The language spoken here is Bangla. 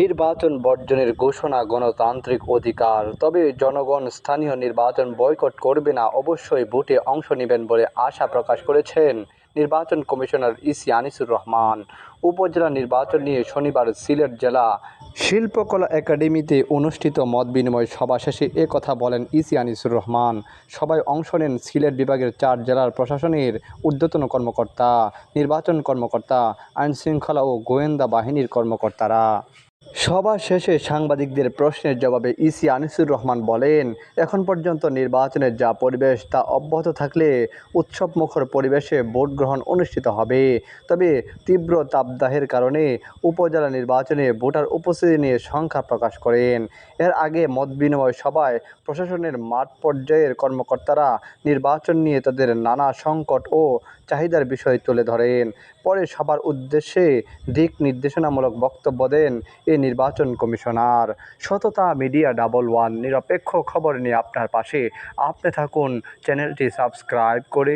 নির্বাচন বর্জনের ঘোষণা গণতান্ত্রিক অধিকার। তবে জনগণ স্থানীয় নির্বাচন বয়কট করবে না, অবশ্যই ভোটে অংশ নেবেন বলে আশা প্রকাশ করেছেন নির্বাচন কমিশনার ইসি আনিসুর রহমান। উপজেলা নির্বাচন নিয়ে শনিবার সিলেট জেলা শিল্পকলা একাডেমিতে অনুষ্ঠিত মত বিনিময় সভা শেষে এ কথা বলেন ইসি আনিসুর রহমান। সবাই অংশ নেন সিলেট বিভাগের চার জেলার প্রশাসনের ঊর্ধ্বতন কর্মকর্তা, নির্বাচন কর্মকর্তা, আইনশৃঙ্খলা ও গোয়েন্দা বাহিনীর কর্মকর্তারা। সভা শেষে সাংবাদিকদের প্রশ্নের জবাবে ইসি আনিসুর রহমান বলেন, এখন পর্যন্ত নির্বাচনের যা পরিবেশ তা অব্যাহত থাকলে উৎসবমুখর পরিবেশে ভোট গ্রহণ অনুষ্ঠিত হবে। তবে তীব্র তাপদাহের কারণে উপজেলা নির্বাচনে ভোটার উপস্থিতি নিয়ে সংখ্যা প্রকাশ করেন। এর আগে মত বিনিময় সভায় প্রশাসনের মাঠ পর্যায়ের কর্মকর্তারা নির্বাচন নিয়ে তাদের নানা সংকট ও চাহিদার বিষয় তুলে ধরেন। পরে সবার উদ্দেশ্যে দিক নির্দেশনামূলক বক্তব্য দেন এ নির্বাচন কমিশনার। সততা মিডিয়া ডাবল ওয়ান নিরপেক্ষ খবর নিয়ে আপনার পাশে। আপনি থাকুন, চ্যানেলটি সাবস্ক্রাইব করে